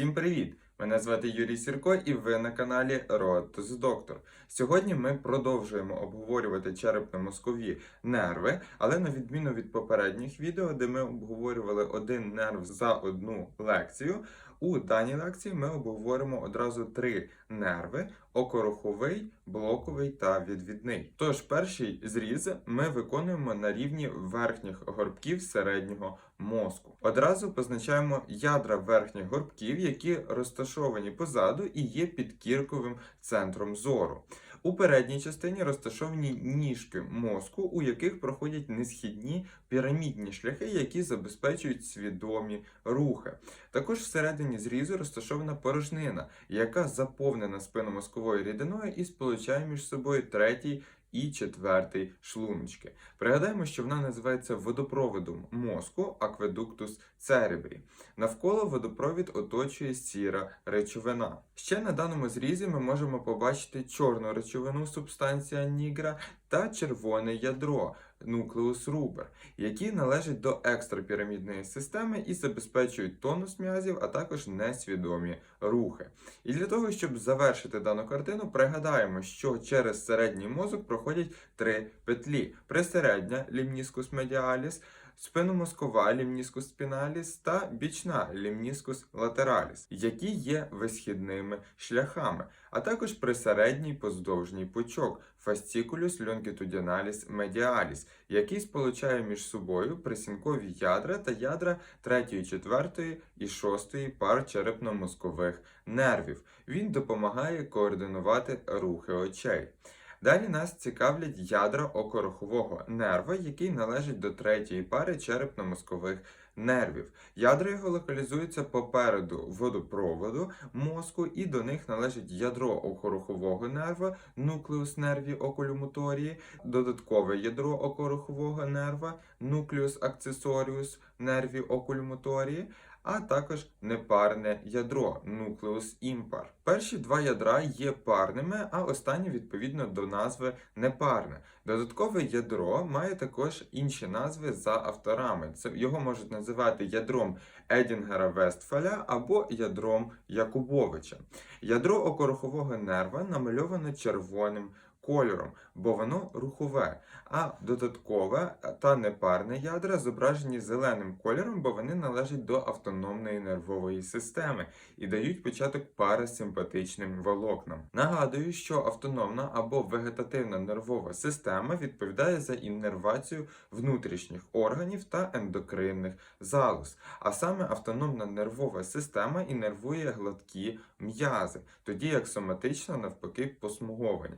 Всім привіт! Мене звати Юрій Сірко, і ви на каналі Road Doctor. Сьогодні ми продовжуємо обговорювати черепно-мозкові нерви, але на відміну від попередніх відео, де ми обговорювали один нерв за одну лекцію. У даній лекції ми обговоримо одразу три нерви: окоруховий, блоковий та відвідний. Тож перший зріз ми виконуємо на рівні верхніх горбків середнього мозку. Одразу позначаємо ядра верхніх горбків, які розташовані позаду і є підкірковим центром зору. У передній частині розташовані ніжки мозку, у яких проходять несхідні пірамідні шляхи, які забезпечують свідомі рухи. Також всередині зрізу розташована порожнина, яка заповнена спинномозковою рідиною і сполучає між собою третій і четвертий шлуночки. Пригадаємо, що вона називається водопроводом мозку акведуктус церебрі. Навколо водопровід оточує сіра речовина. Ще на даному зрізі ми можемо побачити чорну речовину субстанція нігра та червоне ядро нуклеус рубер, які належать до екстрапірамідної системи і забезпечують тонус м'язів, а також несвідомі рухи. І для того, щоб завершити дану картину, пригадаємо, що через середній мозок проходять три петлі: присередня лімніскус медіаліс, спиномозкова лімніскус спіналіс та бічна лімніскус латераліс, які є висхідними шляхами, а також присередній поздовжній пучок фасцікулюс льонкітудіналіс медіаліс, який сполучає між собою присінкові ядра та ядра 3, 4 і 6 пар черепно-мозкових нервів. Він допомагає координувати рухи очей. Далі нас цікавлять ядра окорохового нерва, який належить до третьої пари черепно-мозкових нервів. Ядра його локалізуються попереду водопроводу мозку, і до них належить ядро окорохового нерва, нуклеус нерві окулюмоторії, додаткове ядро окорохового нерва, нуклеус акцесоріус нерві окулюмоторії, а також непарне ядро нуклеус імпар. Перші два ядра є парними, а останні відповідно до назви непарне. Додаткове ядро має також інші назви за авторами. Це його можуть називати ядром Едінгера Вестфаля або ядром Якубовича. Ядро окорохового нерва намальовано червоним кольором, бо воно рухове, а додаткове та непарне ядра зображені зеленим кольором, бо вони належать до автономної нервової системи і дають початок парасимпатичним волокнам. Нагадую, що автономна або вегетативна нервова система відповідає за іннервацію внутрішніх органів та ендокринних залоз, а саме автономна нервова система іннервує гладкі м'язи, тоді як соматична навпаки посмуговані.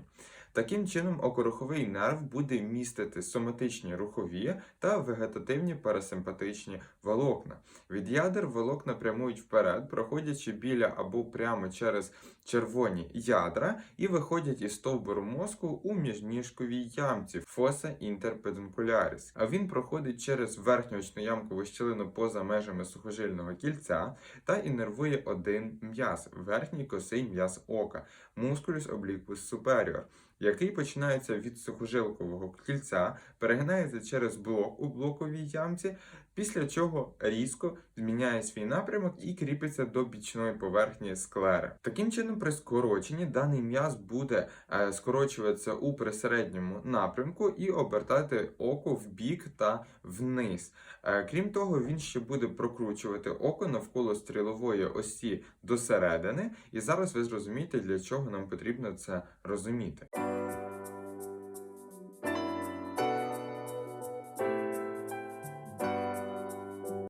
Таким чином, окороховий нерв буде містити соматичні рухові та вегетативні парасимпатичні волокна. Від ядер волокна прямують вперед, проходячи біля або прямо через червоні ядра і виходять із стовбуру мозку у міжніжковій ямці фоса інтерпедункуляріс. А він проходить через верхню очноямкову щілину поза межами сухожильного кільця та іннервує один м'яз верхній косий м'яз ока мускулюс облікус superior який починається від сухожилкового кільця, перегинається через блок у блоковій ямці, після чого різко зміняє свій напрямок і кріпиться до бічної поверхні склери. Таким чином, при скороченні даний м'яз буде е, скорочуватися у присередньому напрямку і обертати око в бік та вниз. Е, крім того, він ще буде прокручувати око навколо стрілової осі до середини, і зараз ви зрозумієте, для чого нам потрібно це розуміти.